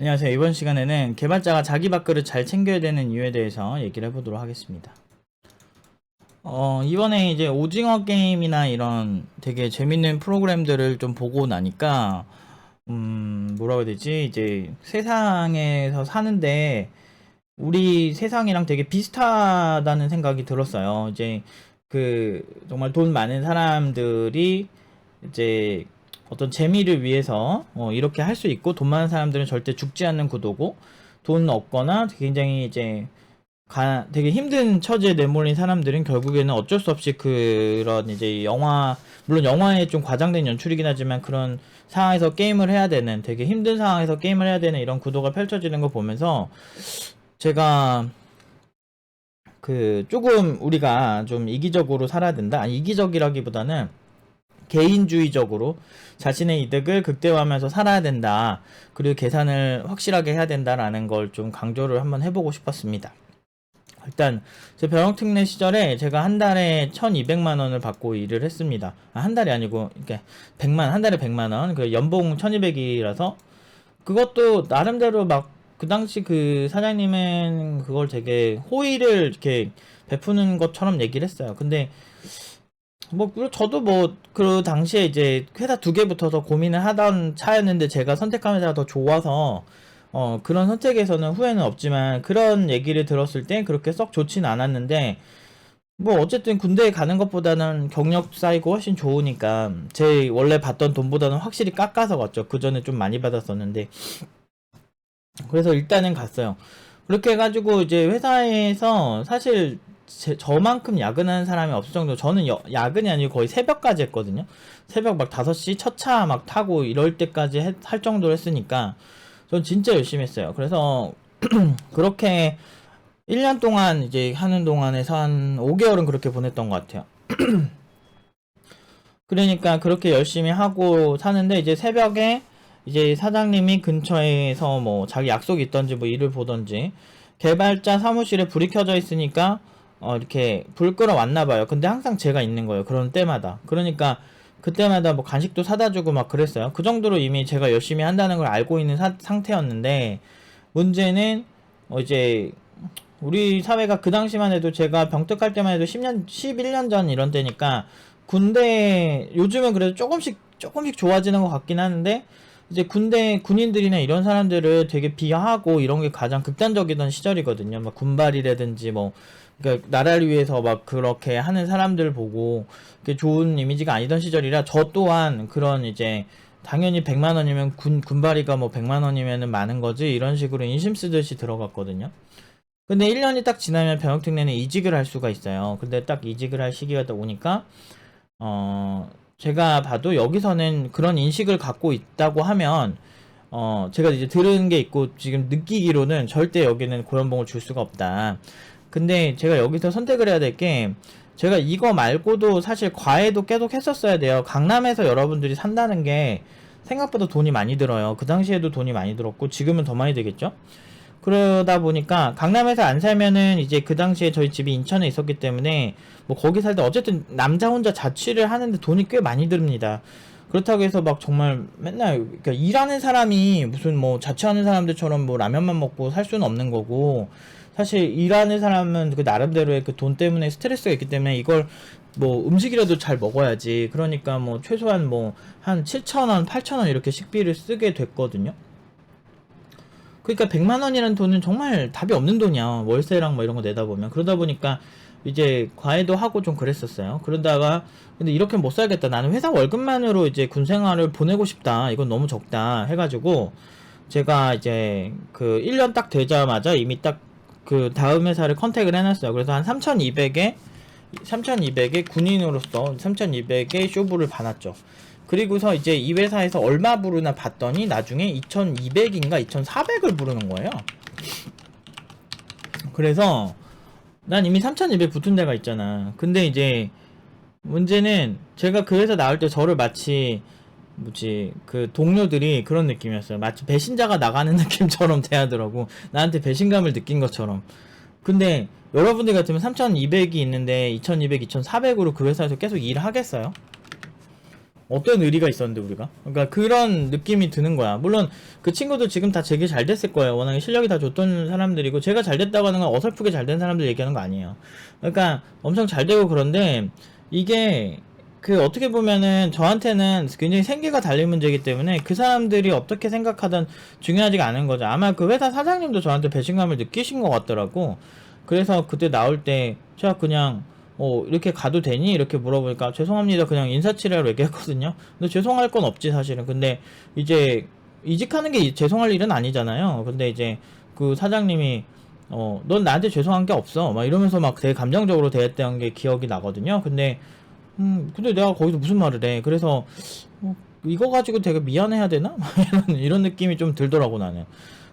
안녕하세요. 이번 시간에는 개발자가 자기 밥그릇 잘 챙겨야 되는 이유에 대해서 얘기를 해보도록 하겠습니다. 어, 이번에 이제 오징어 게임이나 이런 되게 재밌는 프로그램들을 좀 보고 나니까, 음, 뭐라고 해야 되지? 이제 세상에서 사는데, 우리 세상이랑 되게 비슷하다는 생각이 들었어요. 이제 그, 정말 돈 많은 사람들이 이제 어떤 재미를 위해서 어, 이렇게 할 수 있고 돈 많은 사람들은 절대 죽지 않는 구도고 돈 없거나 굉장히 이제 가, 되게 힘든 처지에 내몰린 사람들은 결국에는 어쩔 수 없이 그런 이제 영화 물론 영화에 좀 과장된 연출이긴 하지만 그런 상황에서 게임을 해야 되는 되게 힘든 상황에서 게임을 해야 되는 이런 구도가 펼쳐지는 거 보면서 제가 그 조금 우리가 좀 이기적으로 살아야 된다? 아니 이기적이라기보다는 개인주의적으로 자신의 이득을 극대화하면서 살아야 된다. 그리고 계산을 확실하게 해야 된다라는 걸 좀 강조를 한번 해보고 싶었습니다. 일단 제 병역특례 시절에 제가 한 달에 1200만 원을 받고 일을 했습니다. 아, 한 달이 아니고 이렇게 100만 한 달에 100만 원. 그 연봉 1200이라서 그것도 나름대로 막 그 당시 그 사장님은 그걸 되게 호의를 이렇게 베푸는 것처럼 얘기를 했어요. 근데 뭐 그리고 저도 뭐 그 당시에 이제 회사 두 개 붙어서 고민을 하던 차였는데 제가 선택한 회사가 더 좋아서 어 그런 선택에서는 후회는 없지만 그런 얘기를 들었을 때 그렇게 썩 좋진 않았는데 뭐 어쨌든 군대에 가는 것보다는 경력 쌓이고 훨씬 좋으니까 제 원래 받던 돈보다는 확실히 깎아서 갔죠. 그 전에 좀 많이 받았었는데 그래서 일단은 갔어요. 그렇게 해가지고 이제 회사에서 사실 제, 저만큼 야근하는 사람이 없을 정도 저는 여, 야근이 아니고 거의 새벽까지 했거든요. 새벽 막 5시 첫 차 막 타고 이럴 때까지 해, 할 정도로 했으니까 전 진짜 열심히 했어요. 그래서 그렇게 1년 동안 이제 하는 동안에서 한 5개월은 그렇게 보냈던 것 같아요. 그러니까 그렇게 열심히 하고 사는데 이제 새벽에 이제 사장님이 근처에서 뭐 자기 약속이 있던지 뭐 일을 보던지 개발자 사무실에 불이 켜져 있으니까 어 이렇게 불 끌어 왔나 봐요. 근데 항상 제가 있는 거예요. 그런 때마다. 그러니까 그때마다 뭐 간식도 사다 주고 막 그랬어요. 그 정도로 이미 제가 열심히 한다는 걸 알고 있는 사- 상태였는데 문제는 어 이제 우리 사회가 그 당시만 해도 제가 병특할 때만 해도 10년 11년 전 이런 때니까 군대 요즘은 그래도 조금씩 조금씩 좋아지는 것 같긴 하는데 이제 군대 군인들이나 이런 사람들을 되게 비하하고 이런 게 가장 극단적이던 시절이거든요. 막 군발이라든지 뭐 그러니까 나라를 위해서 막 그렇게 하는 사람들 보고 좋은 이미지가 아니던 시절이라 저 또한 그런 이제 당연히 100만 원이면 군 군발이가 뭐 100만 원이면은 많은 거지 이런 식으로 인심 쓰듯이 들어갔거든요. 근데 1년이 딱 지나면 병역특례는 이직을 할 수가 있어요. 근데 딱 이직을 할 시기가 딱 오니까 어 제가 봐도 여기서는 그런 인식을 갖고 있다고 하면 어 제가 이제 들은 게 있고 지금 느끼기로는 절대 여기는 고연봉을 줄 수가 없다. 근데 제가 여기서 선택을 해야 될 게 제가 이거 말고도 사실 과외도 계속 했었어야 돼요. 강남에서 여러분들이 산다는 게 생각보다 돈이 많이 들어요. 그 당시에도 돈이 많이 들었고 지금은 더 많이 되겠죠? 그러다 보니까 강남에서 안 살면은 이제 그 당시에 저희 집이 인천에 있었기 때문에 뭐 거기 살 때 어쨌든 남자 혼자 자취를 하는데 돈이 꽤 많이 듭니다. 그렇다고 해서 막 정말 맨날 그러니까 일하는 사람이 무슨 뭐 자취하는 사람들처럼 뭐 라면만 먹고 살 수는 없는 거고 사실 일하는 사람은 그 나름대로의 그 돈 때문에 스트레스가 있기 때문에 이걸 뭐 음식이라도 잘 먹어야지 그러니까 뭐 최소한 뭐 한 7,000원, 8,000원 이렇게 식비를 쓰게 됐거든요. 그러니까 100만 원이라는 돈은 정말 답이 없는 돈이야. 월세랑 뭐 이런 거 내다 보면. 그러다 보니까 이제 과외도 하고 좀 그랬었어요. 그러다가 근데 이렇게 못 살겠다. 나는 회사 월급만으로 이제 군 생활을 보내고 싶다. 이건 너무 적다. 해가지고 제가 이제 그 1년 딱 되자마자 이미 딱 그 다음 회사를 컨택을 해놨어요. 그래서 한 3,200에 3,200에 군인으로서 3,200에 쇼부를 받았죠. 그리고서 이제 이 회사에서 얼마 부르나 봤더니 나중에 2,200인가 2,400을 부르는 거예요. 그래서 난 이미 3,200 붙은 데가 있잖아. 근데 이제 문제는 제가 그 회사 나올 때 저를 마치 뭐지 그 동료들이 그런 느낌이었어요. 마치 배신자가 나가는 느낌처럼 대하더라고. 나한테 배신감을 느낀 것처럼. 근데 여러분들 같으면 3,200이 있는데 2,200, 2,400으로 그 회사에서 계속 일을 하겠어요? 어떤 의리가 있었는데 우리가? 그러니까 그런 느낌이 드는 거야. 물론 그 친구들 지금 다 되게 잘 됐을 거예요. 워낙에 실력이 다 좋던 사람들이고 제가 잘 됐다고 하는 건 어설프게 잘 된 사람들 얘기하는 거 아니에요. 그러니까 엄청 잘 되고 그런데 이게 그 어떻게 보면은 저한테는 굉장히 생계가 달린 문제이기 때문에 그 사람들이 어떻게 생각하든 중요하지가 않은 거죠. 아마 그 회사 사장님도 저한테 배신감을 느끼신 것 같더라고. 그래서 그때 나올 때 제가 그냥 어 이렇게 가도 되니? 이렇게 물어보니까 죄송합니다. 그냥 인사치레로 얘기했거든요. 근데 죄송할 건 없지 사실은. 근데 이제 이직하는 게 죄송할 일은 아니잖아요. 근데 이제 그 사장님이 어 넌 나한테 죄송한 게 없어. 막 이러면서 막 되게 감정적으로 대했던 게 기억이 나거든요. 근데 음 근데 내가 거기서 무슨 말을 해? 그래서 어, 이거 가지고 되게 미안해야 되나? 막 이런 이런 느낌이 좀 들더라고 나는.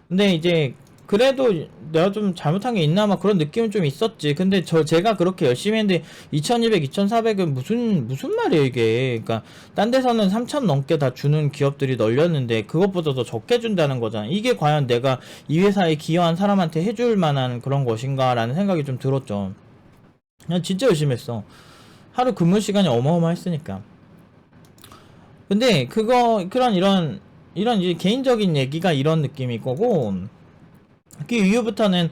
근데 이제 그래도 내가 좀 잘못한 게 있나 막 그런 느낌은 좀 있었지. 근데 저 제가 그렇게 열심히 했는데 2200, 2400은 무슨 무슨 말이에요 이게. 그러니까 딴 데서는 3000 넘게 다 주는 기업들이 널렸는데 그것보다 더 적게 준다는 거잖아. 이게 과연 내가 이 회사에 기여한 사람한테 해 줄 만한 그런 것인가라는 생각이 좀 들었죠. 그냥 진짜 열심히 했어. 하루 근무 시간이 어마어마했으니까. 근데 그거 그런 이런 이런 이제 개인적인 얘기가 이런 느낌일 거고 그 이후부터는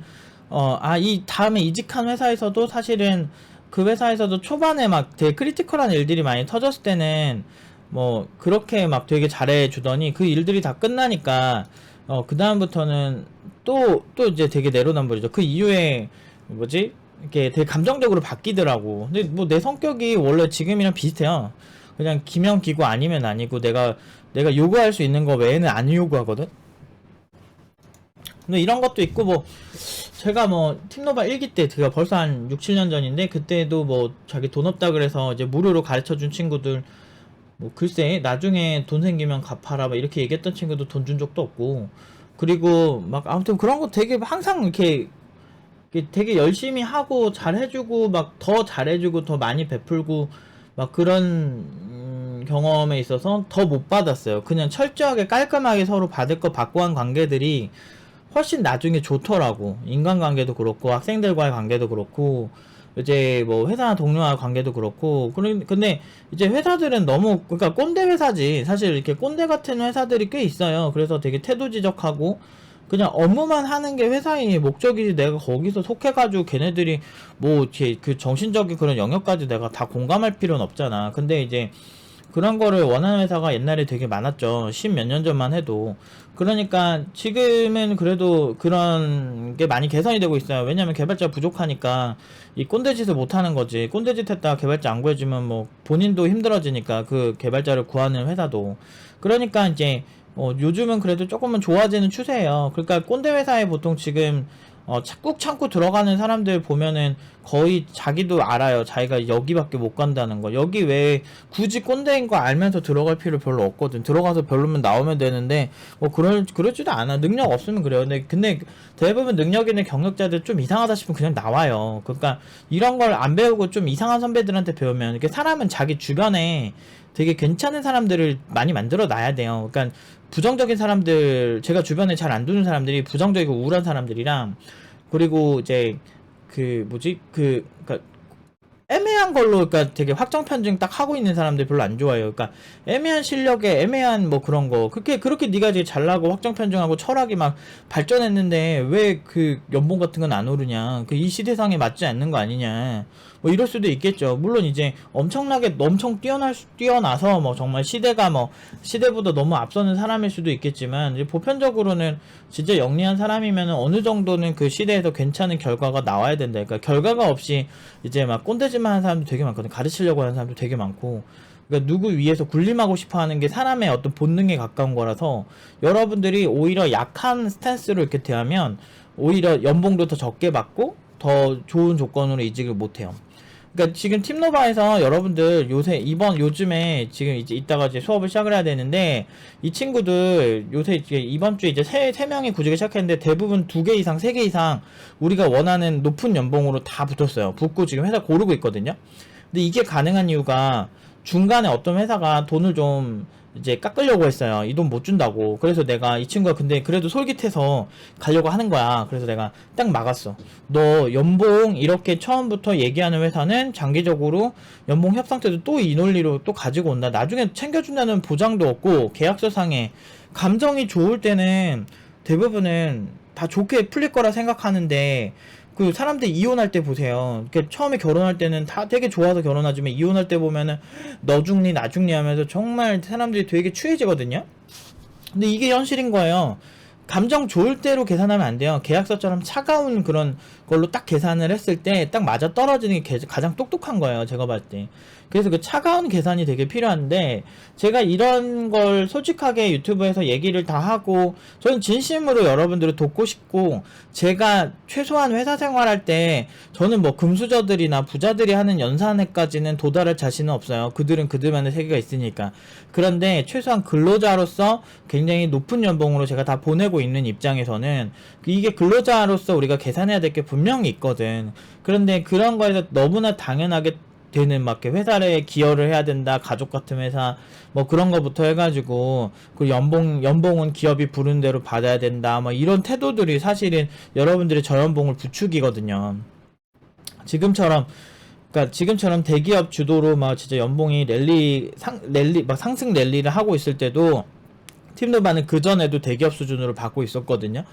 어 아 이 다음에 이직한 회사에서도 사실은 그 회사에서도 초반에 막 되게 크리티컬한 일들이 많이 터졌을 때는 뭐 그렇게 막 되게 잘해 주더니 그 일들이 다 끝나니까 어 그다음부터는 또 또 이제 되게 내로남불이죠. 그 이후에 뭐지? 이렇게 되게 감정적으로 바뀌더라고. 근데 뭐 내 성격이 원래 지금이랑 비슷해요. 그냥 기면 기고 아니면 아니고 내가 내가 요구할 수 있는 거 외에는 안 요구하거든. 근데 이런 것도 있고 뭐 제가 뭐 팀노바 1기 때 제가 벌써 한 6, 7년 전인데 그때도 뭐 자기 돈 없다 그래서 이제 무료로 가르쳐 준 친구들 뭐 글쎄 나중에 돈 생기면 갚아라 막 이렇게 얘기했던 친구도 돈 준 적도 없고 그리고 막 아무튼 그런 거 되게 항상 이렇게 되게 열심히 하고 잘 해주고 막 더 잘해주고 더 많이 베풀고 막 그런 음, 경험에 있어서 더 못 받았어요. 그냥 철저하게 깔끔하게 서로 받을 거 받고 한 관계들이 훨씬 나중에 좋더라고. 인간관계도 그렇고 학생들과의 관계도 그렇고 이제 뭐 회사 동료와 관계도 그렇고 근데 이제 회사들은 너무 그러니까 꼰대 회사지 사실 이렇게 꼰대 같은 회사들이 꽤 있어요. 그래서 되게 태도 지적하고 그냥 업무만 하는 게 회사의 목적이지 내가 거기서 속해가지고 걔네들이 뭐 이렇게 그 정신적인 그런 영역까지 내가 다 공감할 필요는 없잖아. 근데 이제 그런 거를 원하는 회사가 옛날에 되게 많았죠. 십 몇 년 전만 해도. 그러니까 지금은 그래도 그런 게 많이 개선이 되고 있어요. 왜냐면 개발자 부족하니까 이 꼰대짓을 못 하는 거지. 꼰대짓 했다가 개발자 안 구해주면 뭐 본인도 힘들어지니까 그 개발자를 구하는 회사도. 그러니까 이제 어, 요즘은 그래도 조금은 좋아지는 추세예요. 그러니까 꼰대 회사에 보통 지금 어, 꾹 참고 들어가는 사람들 보면은 거의 자기도 알아요. 자기가 여기밖에 못 간다는 거. 여기 왜 굳이 꼰대인 거 알면서 들어갈 필요 별로 없거든. 들어가서 별로면 나오면 되는데 뭐 그럴 그러지도 않아. 능력 없으면 그래요. 근데 근데 대부분 능력 있는 경력자들 좀 이상하다 싶으면 그냥 나와요. 그러니까 이런 걸 안 배우고 좀 이상한 선배들한테 배우면 이렇게 사람은 자기 주변에 되게 괜찮은 사람들을 많이 만들어 놔야 돼요. 그러니까 부정적인 사람들 제가 주변에 잘 안 두는 사람들이 부정적이고 우울한 사람들이랑 그리고 이제 그 뭐지 그 그러니까 애매한 걸로 그러니까 되게 확정 편중 딱 하고 있는 사람들 별로 안 좋아해요. 그러니까 애매한 실력에 애매한 뭐 그런 거 그렇게 그렇게 네가 이제 잘나고 확정 편중하고 철학이 막 발전했는데 왜 그 연봉 같은 건 안 오르냐? 그 이 시대상에 맞지 않는 거 아니냐? 뭐 이럴 수도 있겠죠. 물론 이제 엄청나게 엄청 뛰어날 수, 뛰어나서 뭐 정말 시대가 뭐 시대보다 너무 앞서는 사람일 수도 있겠지만 이제 보편적으로는 진짜 영리한 사람이면 어느 정도는 그 시대에서 괜찮은 결과가 나와야 된다. 그러니까 결과가 없이 이제 막 꼰대짓만 하는 사람도 되게 많거든. 가르치려고 하는 사람도 되게 많고. 그러니까 누구 위에서 군림하고 싶어 하는 게 사람의 어떤 본능에 가까운 거라서 여러분들이 오히려 약한 스탠스로 이렇게 대하면 오히려 연봉도 더 적게 받고 더 좋은 조건으로 이직을 못 해요. 그러니까 지금 팀노바에서 여러분들 요새 이번 요즘에 지금 이제 이따가 이제 수업을 시작을 해야 되는데 이 친구들 요새 이제 이번 주에 이제 세, 세 명이 구직을 시작했는데 대부분 두 개 이상 세 개 이상 우리가 원하는 높은 연봉으로 다 붙었어요. 붙고 지금 회사 고르고 있거든요. 근데 이게 가능한 이유가 중간에 어떤 회사가 돈을 좀 이제 깎으려고 했어요. 이 돈 못 준다고. 그래서 내가 이 친구가 근데 그래도 솔깃해서 가려고 하는 거야. 그래서 내가 딱 막았어. 너 연봉 이렇게 처음부터 얘기하는 회사는 장기적으로 연봉 협상 때도 또 이 논리로 또 가지고 온다. 나중에 챙겨준다는 보장도 없고 계약서상에 감정이 좋을 때는 대부분은 다 좋게 풀릴 거라 생각하는데 그 사람들 이혼할 때 보세요. 그 처음에 결혼할 때는 다 되게 좋아서 결혼하지만 이혼할 때 보면은 너 죽니 나 죽니 하면서 정말 사람들이 되게 추해지거든요. 근데 이게 현실인 거예요. 감정 좋을 대로 계산하면 안 돼요. 계약서처럼 차가운 그런 걸로 딱 계산을 했을 때 딱 맞아 떨어지는 게 개- 가장 똑똑한 거예요. 제가 봤을 때. 그래서 그 차가운 계산이 되게 필요한데 제가 이런 걸 솔직하게 유튜브에서 얘기를 다 하고 저는 진심으로 여러분들을 돕고 싶고 제가 최소한 회사 생활할 때 저는 뭐 금수저들이나 부자들이 하는 연산에까지는 도달할 자신은 없어요. 그들은 그들만의 세계가 있으니까. 그런데 최소한 근로자로서 굉장히 높은 연봉으로 제가 다 보내고 있는 입장에서는 이게 근로자로서 우리가 계산해야 될게 분명히 있거든. 그런데 그런 거에서 너무나 당연하게 되는 막 회사에 기여를 해야 된다 가족 같은 회사 뭐 그런 거부터 해가지고 그 연봉 연봉은 기업이 부른 대로 받아야 된다 뭐 이런 태도들이 사실은 여러분들의 저연봉을 부추기거든요 지금처럼 그러니까 지금처럼 대기업 주도로 막 진짜 연봉이 랠리 상 랠리 막 상승 랠리를 하고 있을 때도 팀노바는 그 전에도 대기업 수준으로 받고 있었거든요.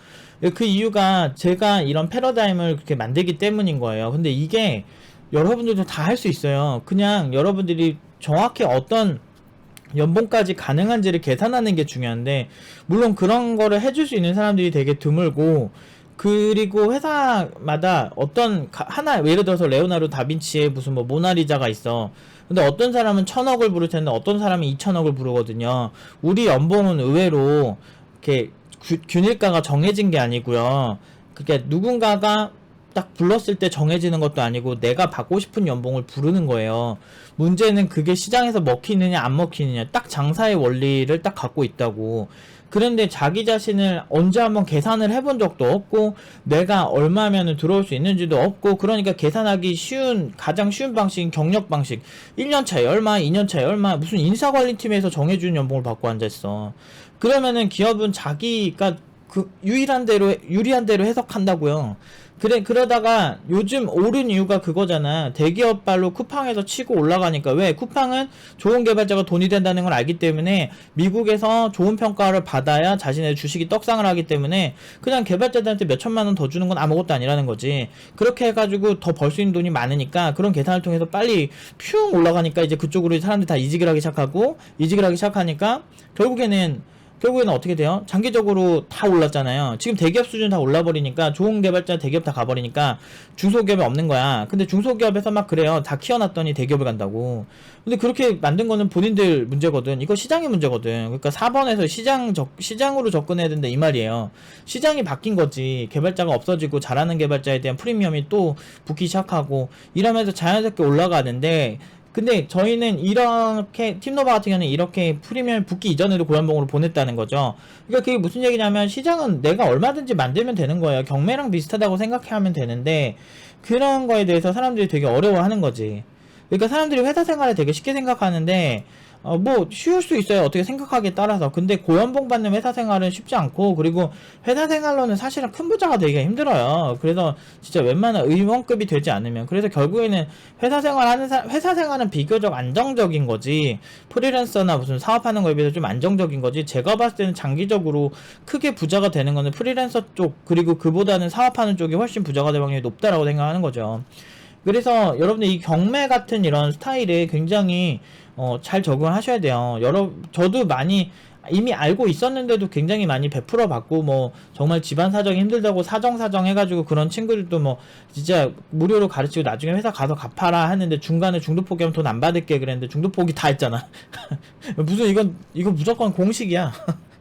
그 이유가 제가 이런 패러다임을 그렇게 만들기 때문인 거예요. 근데 이게 여러분들도 다 할 수 있어요. 그냥 여러분들이 정확히 어떤 연봉까지 가능한지를 계산하는 게 중요한데 물론 그런 거를 해줄 수 있는 사람들이 되게 드물고 그리고 회사마다 어떤 가- 하나 예를 들어서 레오나르도 다빈치의 무슨 뭐 모나리자가 있어 근데 어떤 사람은 천억을 부를 텐데 어떤 사람은 이천억을 부르거든요 우리 연봉은 의외로 이렇게 균- 균일가가 정해진 게 아니고요 그게 누군가가 딱 불렀을 때 정해지는 것도 아니고 내가 받고 싶은 연봉을 부르는 거예요. 문제는 그게 시장에서 먹히느냐 안 먹히느냐 딱 장사의 원리를 딱 갖고 있다고. 그런데 자기 자신을 언제 한번 계산을 해본 적도 없고 내가 얼마면은 들어올 수 있는지도 없고 그러니까 계산하기 쉬운 가장 쉬운 방식인 경력 방식 1년 차에 얼마 2년 차에 얼마 무슨 인사관리팀에서 정해준 연봉을 받고 앉아있어 그러면은 기업은 자기가 그 유일한 대로 유리한 대로 해석한다고요. 그래 그러다가 요즘 오른 이유가 그거잖아. 대기업 발로 쿠팡에서 치고 올라가니까 왜? 쿠팡은 좋은 개발자가 돈이 된다는 걸 알기 때문에 미국에서 좋은 평가를 받아야 자신의 주식이 떡상을 하기 때문에 그냥 개발자들한테 몇 천만 원 더 주는 건 아무것도 아니라는 거지. 그렇게 해가지고 더 벌 수 있는 돈이 많으니까 그런 계산을 통해서 빨리 퓨 올라가니까 이제 그쪽으로 사람들이 다 이직을 하기 시작하고 이직을 하기 시작하니까 결국에는 결국에는 어떻게 돼요? 장기적으로 다 올랐잖아요. 지금 대기업 수준 다 올라버리니까 좋은 개발자 대기업 다 가버리니까 중소기업이 없는 거야. 근데 중소기업에서 막 그래요. 다 키워놨더니 대기업을 간다고. 근데 그렇게 만든 거는 본인들 문제거든. 이거 시장의 문제거든. 그러니까 4번에서 시장 적, 시장으로 접근해야 된다 이 말이에요. 시장이 바뀐 거지. 개발자가 없어지고 잘하는 개발자에 대한 프리미엄이 또 붙기 시작하고 이러면서 자연스럽게 올라가는데 근데 저희는 이렇게 팀노바 같은 경우는 이렇게 프리미엄 붙기 이전에도 고연봉으로 보냈다는 거죠. 그러니까 그게 무슨 얘기냐면 시장은 내가 얼마든지 만들면 되는 거예요. 경매랑 비슷하다고 생각하면 되는데 그런 거에 대해서 사람들이 되게 어려워하는 거지. 그러니까 사람들이 회사 생활을 되게 쉽게 생각하는데 어, 뭐 쉬울 수 있어요. 어떻게 생각하기에 따라서. 근데 고연봉 받는 회사 생활은 쉽지 않고 그리고 회사 생활로는 사실은 큰 부자가 되기가 힘들어요. 그래서 진짜 웬만한 의원급이 되지 않으면 그래서 결국에는 회사 생활하는 사, 회사 생활은 비교적 안정적인 거지. 프리랜서나 무슨 사업하는 거에 비해서 좀 안정적인 거지. 제가 봤을 때는 장기적으로 크게 부자가 되는 거는 프리랜서 쪽 그리고 그보다는 사업하는 쪽이 훨씬 부자가 될 확률이 높다라고 생각하는 거죠. 그래서 여러분들 이 경매 같은 이런 스타일에 굉장히 어, 잘 적응을 하셔야 돼요. 여러 저도 많이 이미 알고 있었는데도 굉장히 많이 베풀어 받고 뭐 정말 집안 사정이 힘들다고 사정 사정 해가지고 그런 친구들도 뭐 진짜 무료로 가르치고 나중에 회사 가서 갚아라 했는데 중간에 중도 포기하면 돈 안 받을게 그랬는데 중도 포기 다 했잖아. 무슨 이건 이거 무조건 공식이야.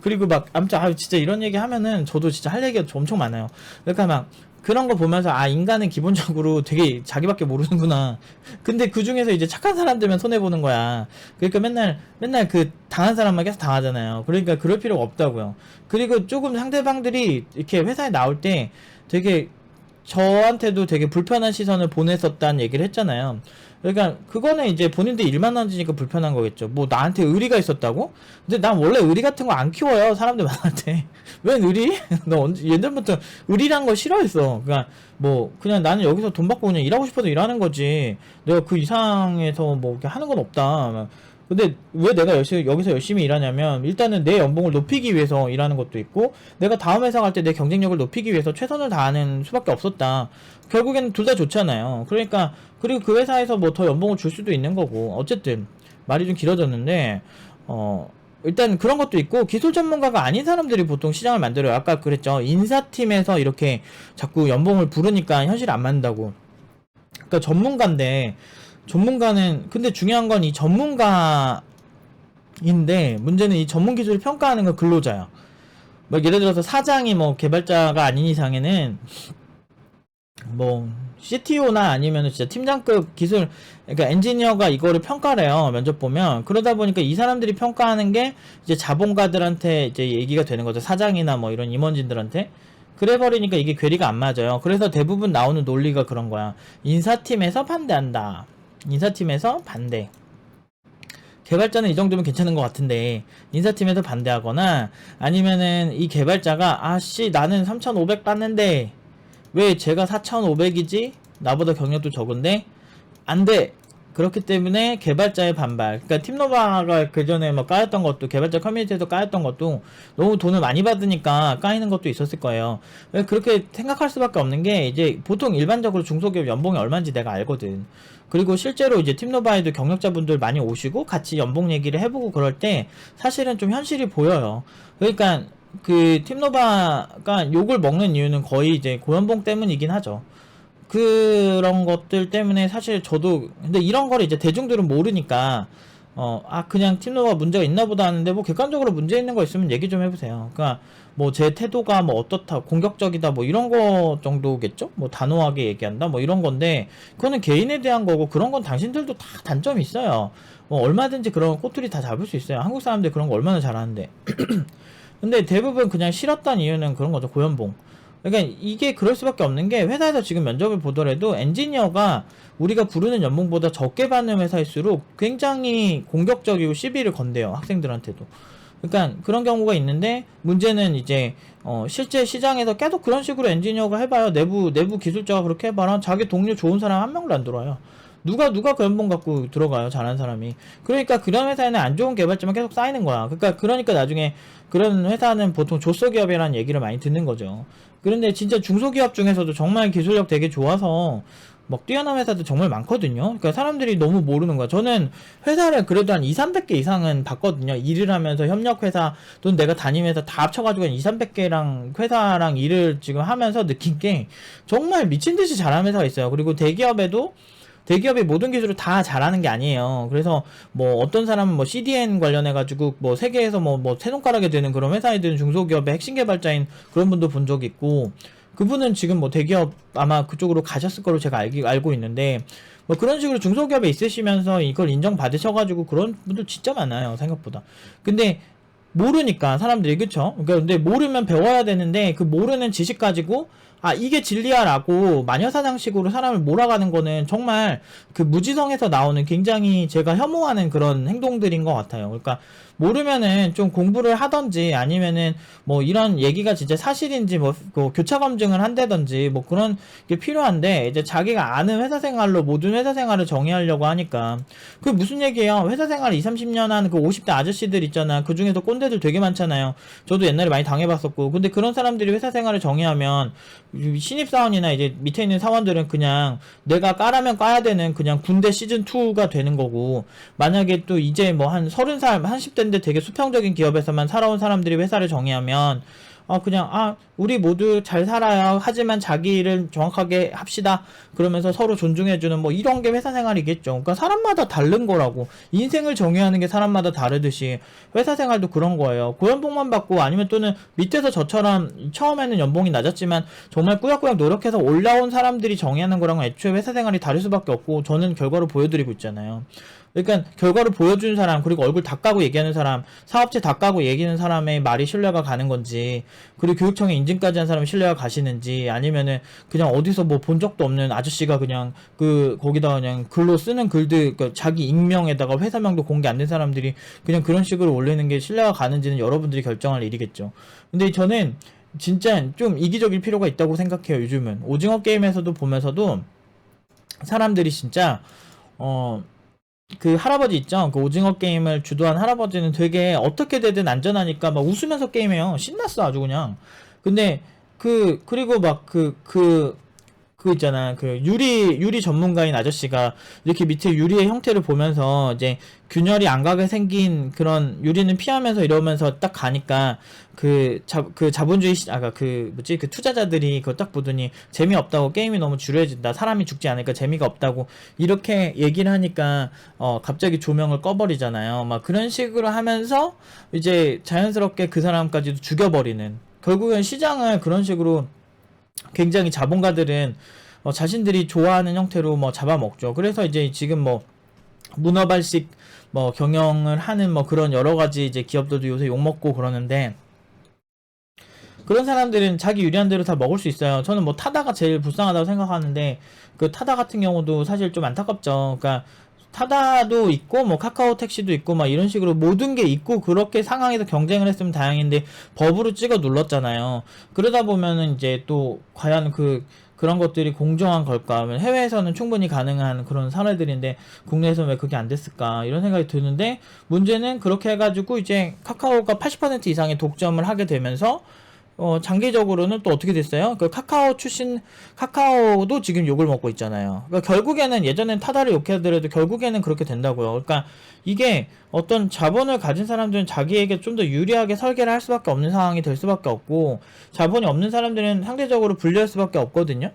그리고 막 아무튼 아 진짜 이런 얘기 하면은 저도 진짜 할 얘기가 엄청 많아요. 그러니까 막 그런 거 보면서 아 인간은 기본적으로 되게 자기밖에 모르는구나. 근데 그 중에서 이제 착한 사람들만 손해 보는 거야. 그러니까 맨날 맨날 그 당한 사람만 계속 당하잖아요. 그러니까 그럴 필요가 없다고요. 그리고 조금 상대방들이 이렇게 회사에 나올 때 되게 저한테도 되게 불편한 시선을 보냈었다는 얘기를 했잖아요. 그러니까 그거는 이제 본인들 일만 하니까 불편한 거겠죠. 뭐 나한테 의리가 있었다고? 근데 난 원래 의리 같은 거 안 키워요. 사람들 많한테. 웬 의리? 너 언제 옛날부터 의리란 거 싫어했어. 그러니까 뭐 그냥 나는 여기서 돈 받고 그냥 일하고 싶어서 일하는 거지. 내가 그 이상에서 뭐 이렇게 하는 건 없다. 근데 왜 내가 열심히 여기서 열심히 일하냐면 일단은 내 연봉을 높이기 위해서 일하는 것도 있고 내가 다음 회사 갈 때 내 경쟁력을 높이기 위해서 최선을 다하는 수밖에 없었다. 결국에는 둘 다 좋잖아요. 그러니까 그리고 그 회사에서 뭐 더 연봉을 줄 수도 있는 거고 어쨌든 말이 좀 길어졌는데 어 일단 그런 것도 있고 기술 전문가가 아닌 사람들이 보통 시장을 만들어요. 아까 그랬죠. 인사팀에서 이렇게 자꾸 연봉을 부르니까 현실이 안 맞는다고. 그러니까 전문가인데 전문가는 근데 중요한 건 이 전문가인데 문제는 이 전문 기술을 평가하는 건 근로자야. 뭐 예를 들어서 사장이 뭐 개발자가 아닌 이상에는 뭐 CTO나 아니면 진짜 팀장급 기술 그러니까 엔지니어가 이거를 평가를 해요 면접 보면. 그러다 보니까 이 사람들이 평가하는 게 이제 자본가들한테 이제 얘기가 되는 거죠. 사장이나 뭐 이런 임원진들한테. 그래 버리니까 이게 괴리가 안 맞아요. 그래서 대부분 나오는 논리가 그런 거야. 인사팀에서 반대한다 인사팀에서 반대 개발자는 이 정도면 괜찮은 것 같은데 인사팀에서 반대하거나 아니면은 이 개발자가 아씨 나는 3,500 받는데 왜 제가 4,500이지? 나보다 경력도 적은데 안 돼. 그렇기 때문에 개발자의 반발. 그러니까 팀노바가 그 전에 뭐 까였던 것도 개발자 커뮤니티에서 까였던 것도 너무 돈을 많이 받으니까 까이는 것도 있었을 거예요. 왜 그렇게 생각할 수밖에 없는 게 이제 보통 일반적으로 중소기업 연봉이 얼마인지 내가 알거든. 그리고 실제로 이제 팀노바에도 경력자분들 많이 오시고 같이 연봉 얘기를 해보고 그럴 때 사실은 좀 현실이 보여요. 그러니까 그 팀노바가 욕을 먹는 이유는 거의 이제 고연봉 때문이긴 하죠. 그런 것들 때문에 사실 저도 근데 이런 거를 이제 대중들은 모르니까 어 아 그냥 팀노바 문제가 있나 보다 하는데 뭐 객관적으로 문제 있는 거 있으면 얘기 좀 해보세요. 그러니까 뭐 제 태도가 뭐 어떻다 공격적이다 뭐 이런 거 정도겠죠? 뭐 단호하게 얘기한다 뭐 이런 건데 그거는 개인에 대한 거고 그런 건 당신들도 다 단점이 있어요. 뭐 얼마든지 그런 꼬투리 다 잡을 수 있어요. 한국 사람들 그런 거 얼마나 잘하는데. 근데 대부분 그냥 싫었던 이유는 그런 거죠. 고연봉. 그러니까 이게 그럴 수밖에 없는 게 회사에서 지금 면접을 보더라도 엔지니어가 우리가 부르는 연봉보다 적게 받는 회사일수록 굉장히 공격적이고 시비를 건대요. 학생들한테도. 그러니까 그런 경우가 있는데 문제는 이제 어 실제 시장에서 계속 그런 식으로 엔지니어가 해봐요. 내부 내부 기술자가 그렇게 해봐라. 자기 동료 좋은 사람 한 명도 안 들어와요. 누가 누가 그 연봉 갖고 들어가요 잘하는 사람이 그러니까 그런 회사에는 안 좋은 개발자만 계속 쌓이는 거야 그러니까 그러니까 나중에 그런 회사는 보통 조소기업이라는 얘기를 많이 듣는 거죠 그런데 진짜 중소기업 중에서도 정말 기술력 되게 좋아서 막 뛰어난 회사도 정말 많거든요. 그러니까 사람들이 너무 모르는 거야. 저는 회사를 그래도 한 2, 300개 이상은 봤거든요. 일을 하면서 협력회사 또는 내가 다니면서 다 합쳐가지고 한 2, 300개랑 회사랑 일을 지금 하면서 느낀 게 정말 미친 듯이 잘하는 회사가 있어요. 그리고 대기업에도 대기업이 모든 기술을 다 잘하는 게 아니에요. 그래서 뭐 어떤 사람은 뭐 CDN 관련해 가지고 뭐 세계에서 뭐뭐세 손가락에 되는 그런 회사에 드는 중소기업의 핵심 개발자인 그런 분도 본 적 있고 그분은 지금 뭐 대기업 아마 그쪽으로 가셨을 거로 제가 알기, 알고 있는데 뭐 그런 식으로 중소기업에 있으시면서 이걸 인정받으셔가지고 그런 분들 진짜 많아요 생각보다. 근데 모르니까 사람들이 그쵸? 그러니까 근데 모르면 배워야 되는데 그 모르는 지식 가지고 아 이게 진리야라고 마녀사냥식으로 사람을 몰아가는 거는 정말 그 무지성에서 나오는 굉장히 제가 혐오하는 그런 행동들인 것 같아요. 그러니까 모르면은 좀 공부를 하던지 아니면은 뭐 이런 얘기가 진짜 사실인지 뭐, 그 교차 검증을 한다든지 뭐 그런 게 필요한데 이제 자기가 아는 회사 생활로 모든 회사 생활을 정의하려고 하니까 그게 무슨 얘기예요? 회사 생활 2, 30년 하는 그 50대 아저씨들 있잖아. 그 중에서 꼰대들 되게 많잖아요. 저도 옛날에 많이 당해봤었고 근데 그런 사람들이 회사 생활을 정의하면 신입사원이나 이제 밑에 있는 사원들은 그냥 내가 까라면 까야 되는 그냥 군대 시즌2가 되는 거고, 만약에 또 이제 뭐한 서른 살, 한 10대 인데 되게 수평적인 기업에서만 살아온 사람들이 회사를 정의하면, 아 그냥 아 우리 모두 잘 살아요. 하지만 자기 일을 정확하게 합시다. 그러면서 서로 존중해주는 뭐 이런 게 회사 생활이겠죠. 그러니까 사람마다 다른 거라고. 인생을 정의하는 게 사람마다 다르듯이 회사 생활도 그런 거예요. 고연봉만 받고 아니면 또는 밑에서 저처럼 처음에는 연봉이 낮았지만 정말 꾸역꾸역 노력해서 올라온 사람들이 정의하는 거랑은 애초에 회사 생활이 다를 수밖에 없고 저는 결과로 보여드리고 있잖아요 그러니까 결과를 보여주는 사람 그리고 얼굴 다 까고 얘기하는 사람 사업체 다 까고 얘기하는 사람의 말이 신뢰가 가는 건지 그리고 교육청에 인증까지 한 사람이 신뢰가 가시는지 아니면은 그냥 어디서 뭐 본 적도 없는 아저씨가 그냥 그 거기다 그냥 글로 쓰는 글들 그 자기 익명에다가 회사명도 공개 안 된 사람들이 그냥 그런 식으로 올리는 게 신뢰가 가는지는 여러분들이 결정할 일이겠죠. 근데 저는 진짜 좀 이기적일 필요가 있다고 생각해요. 요즘은 오징어 게임에서도 보면서도 사람들이 진짜 어 그 할아버지 있죠? 그 오징어 게임을 주도한 할아버지는 되게 어떻게 되든 안전하니까 막 웃으면서 게임해요. 신났어, 아주 그냥. 근데 그, 그리고 막 그, 그, 그 있잖아. 그 유리, 유리 전문가인 아저씨가 이렇게 밑에 유리의 형태를 보면서 이제 균열이 안 가게 생긴 그런 유리는 피하면서 이러면서 딱 가니까 그, 자, 그 자본주의, 시, 아까 그, 뭐지, 그 투자자들이 그거 딱 보더니 재미없다고 게임이 너무 지루해진다. 사람이 죽지 않으니까 재미가 없다고 이렇게 얘기를 하니까 어, 갑자기 조명을 꺼버리잖아요. 막 그런 식으로 하면서 이제 자연스럽게 그 사람까지도 죽여버리는 결국엔 시장을 그런 식으로 굉장히 자본가들은 어, 자신들이 좋아하는 형태로 뭐 잡아먹죠. 그래서 이제 지금 뭐 문어발식 뭐 경영을 하는 뭐 그런 여러 가지 이제 기업들도 요새 욕먹고 그러는데 그런 사람들은 자기 유리한 대로 다 먹을 수 있어요. 저는 뭐 타다가 제일 불쌍하다고 생각하는데 그 타다 같은 경우도 사실 좀 안타깝죠. 그러니까 타다도 있고 뭐 카카오 택시도 있고 막 이런 식으로 모든 게 있고 그렇게 상황에서 경쟁을 했으면 다행인데 법으로 찍어 눌렀잖아요. 그러다 보면은 이제 또 과연 그 그런 것들이 공정한 걸까? 하면 해외에서는 충분히 가능한 그런 사례들인데 국내에서 왜 그게 안 됐을까? 이런 생각이 드는데 문제는 그렇게 해가지고 이제 카카오가 80% 이상의 독점을 하게 되면서 어, 장기적으로는 또 어떻게 됐어요? 그 카카오 출신, 카카오도 지금 욕을 먹고 있잖아요. 그러니까 결국에는 예전엔 타다를 욕하더라도 결국에는 그렇게 된다고요. 그러니까 이게 어떤 자본을 가진 사람들은 자기에게 좀 더 유리하게 설계를 할 수밖에 없는 상황이 될 수밖에 없고 자본이 없는 사람들은 상대적으로 불리할 수밖에 없거든요.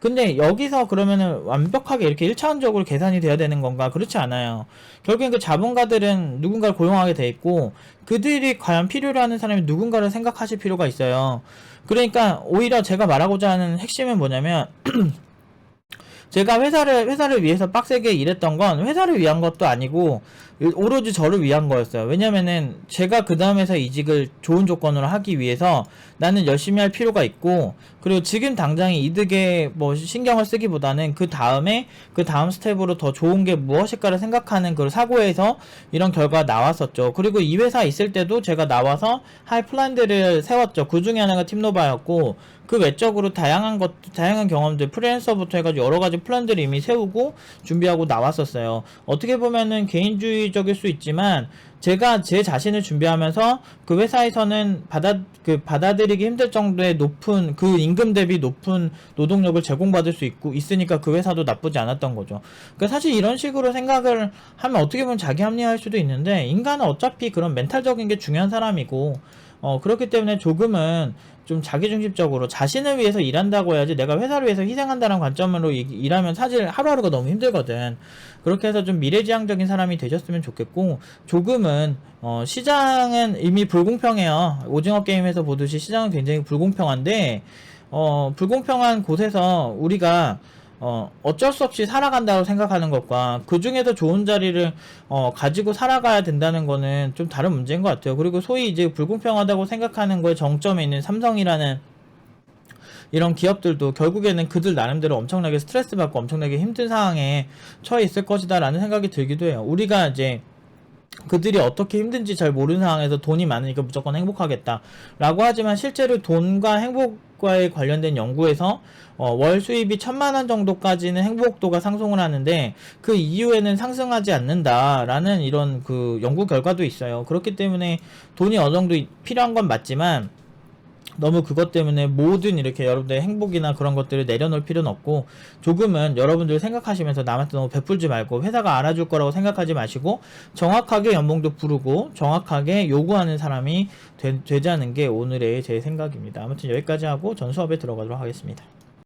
근데 여기서 그러면은 완벽하게 이렇게 1차원적으로 계산이 돼야 되는 건가? 그렇지 않아요. 결국엔 그 자본가들은 누군가를 고용하게 돼 있고 그들이 과연 필요로 하는 사람이 누군가를 생각하실 필요가 있어요. 그러니까 오히려 제가 말하고자 하는 핵심은 뭐냐면 제가 회사를 회사를 위해서 빡세게 일했던 건 회사를 위한 것도 아니고 오로지 저를 위한 거였어요. 왜냐면은 제가 그 다음에서 이직을 좋은 조건으로 하기 위해서 나는 열심히 할 필요가 있고 그리고 지금 당장의 이득에 뭐 신경을 쓰기보다는 그 다음에 그 다음 스텝으로 더 좋은 게 무엇일까를 생각하는 그 사고에서 이런 결과가 나왔었죠. 그리고 이 회사 있을 때도 제가 나와서 할 플랜들을 세웠죠. 그 중에 하나가 팀노바였고 그 외적으로 다양한 것, 다양한 경험들, 프리랜서부터 해가지고 여러 가지 플랜들을 이미 세우고 준비하고 나왔었어요. 어떻게 보면은 개인주의적일 수 있지만, 제가 제 자신을 준비하면서 그 회사에서는 받아, 그 받아들이기 힘들 정도의 높은, 그 임금 대비 높은 노동력을 제공받을 수 있고, 있으니까 그 회사도 나쁘지 않았던 거죠. 그러니까 사실 이런 식으로 생각을 하면 어떻게 보면 자기 합리화할 수도 있는데, 인간은 어차피 그런 멘탈적인 게 중요한 사람이고, 어, 그렇기 때문에 조금은 좀 자기중심적으로 자신을 위해서 일한다고 해야지 내가 회사를 위해서 희생한다는 관점으로 이- 일하면 사실 하루하루가 너무 힘들거든. 그렇게 해서 좀 미래지향적인 사람이 되셨으면 좋겠고 조금은 어, 시장은 이미 불공평해요. 오징어 게임에서 보듯이 시장은 굉장히 불공평한데 어, 불공평한 곳에서 우리가 어, 어쩔 수 없이 살아간다고 생각하는 것과 그 중에서 좋은 자리를 어, 가지고 살아가야 된다는 거는 좀 다른 문제인 것 같아요. 그리고 소위 이제 불공평하다고 생각하는 거에 정점에 있는 삼성이라는 이런 기업들도 결국에는 그들 나름대로 엄청나게 스트레스 받고 엄청나게 힘든 상황에 처해 있을 것이다라는 생각이 들기도 해요. 우리가 이제 그들이 어떻게 힘든지 잘 모르는 상황에서 돈이 많으니까 무조건 행복하겠다 라고 하지만 실제로 돈과 행복과에 관련된 연구에서 어, 월 수입이 천만 원 정도까지는 행복도가 상승을 하는데 그 이후에는 상승하지 않는다라는 이런 그 연구 결과도 있어요. 그렇기 때문에 돈이 어느 정도 필요한 건 맞지만 너무 그것 때문에 모든 이렇게 여러분들의 행복이나 그런 것들을 내려놓을 필요는 없고 조금은 여러분들 생각하시면서 남한테 너무 베풀지 말고 회사가 알아줄 거라고 생각하지 마시고 정확하게 연봉도 부르고 정확하게 요구하는 사람이 되, 되자는 게 오늘의 제 생각입니다. 아무튼 여기까지 하고 전 수업에 들어가도록 하겠습니다.